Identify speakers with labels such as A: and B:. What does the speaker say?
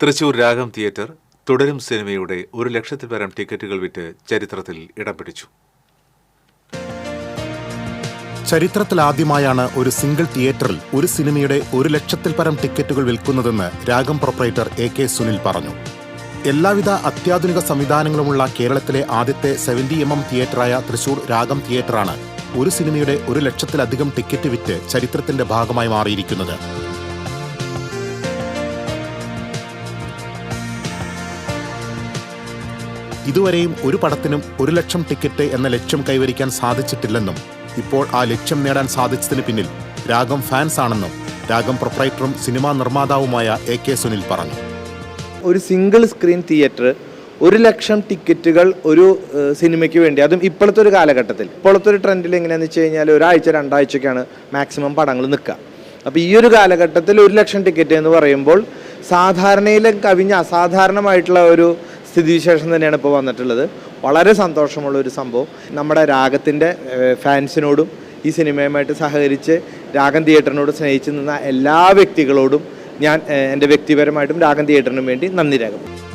A: തൃശൂർ രാഗം തിയേറ്റർ തുടരും സിനിമയുടെ ഒരു ലക്ഷത്തിൽ പരം ടിക്കറ്റുകൾ വിറ്റ് ചരിത്രത്തിൽ ഇടം പിടിച്ചു.
B: ചരിത്രത്തിലാദ്യമായാണ് ഒരു സിംഗിൾ തിയേറ്ററിൽ ഒരു സിനിമയുടെ ഒരു ലക്ഷത്തിൽ പരം ടിക്കറ്റുകൾ വിൽക്കുന്നതെന്ന് രാഗം പ്രൊപ്പറേറ്റർ എ കെ സുനിൽ പറഞ്ഞു. എല്ലാവിധ അത്യാധുനിക സംവിധാനങ്ങളുമുള്ള കേരളത്തിലെ ആദ്യത്തെ സെവന്റി എം എം തിയേറ്ററായ തൃശൂർ രാഗം തിയേറ്ററാണ് ഒരു സിനിമയുടെ ഒരു ലക്ഷത്തിലധികം ടിക്കറ്റ് വിറ്റ് ചരിത്രത്തിന്റെ ഭാഗമായി മാറിയിരിക്കുന്നത്. ഇതുവരെയും ഒരു പടത്തിനും ഒരു ലക്ഷം ടിക്കറ്റ് എന്ന ലക്ഷ്യം കൈവരിക്കാൻ സാധിച്ചിട്ടില്ലെന്നും ഇപ്പോൾ ആ ലക്ഷ്യം നേടാൻ സാധിച്ചതിന് പിന്നിൽ രാഗം ഫാൻസ് ആണെന്നും രാഗം പ്രൊപ്പറേറ്ററും സിനിമാ നിർമ്മാതാവുമായ എ കെ സുനിൽ പറഞ്ഞു.
C: ഒരു സിംഗിൾ സ്ക്രീൻ തിയേറ്റർ ഒരു ലക്ഷം ടിക്കറ്റുകൾ ഒരു സിനിമയ്ക്ക് വേണ്ടി. അതും ഇപ്പോഴത്തെ ഒരു കാലഘട്ടത്തിൽ. ഇപ്പോഴത്തെ ഒരു ട്രെൻഡിൽ എങ്ങനെയാണെന്ന് വെച്ച് കഴിഞ്ഞാൽ ഒരാഴ്ച രണ്ടാഴ്ചയ്ക്കാണ് മാക്സിമം പടങ്ങൾ നിൽക്കുക. അപ്പോൾ ഈ ഒരു കാലഘട്ടത്തിൽ ഒരു ലക്ഷം ടിക്കറ്റ് എന്ന് പറയുമ്പോൾ സാധാരണയിലും കവിഞ്ഞ അസാധാരണമായിട്ടുള്ള ഒരു സ്ഥിതിവിശേഷം തന്നെയാണ് ഇപ്പോൾ വന്നിട്ടുള്ളത്. വളരെ സന്തോഷമുള്ള ഒരു സംഭവം. നമ്മുടെ രാഗത്തിന്റെ ഫാൻസിനോടും ഈ സിനിമയുമായിട്ട് സഹകരിച്ച് രാഗം തിയേറ്ററിനോട് സ്നേഹിച്ച് നിന്ന എല്ലാ വ്യക്തികളോടും ഞാൻ എന്റെ വ്യക്തിപരമായിട്ടും രാഗം തിയേറ്ററിനും വേണ്ടി നന്ദി രേഖപ്പെടുത്തുന്നു.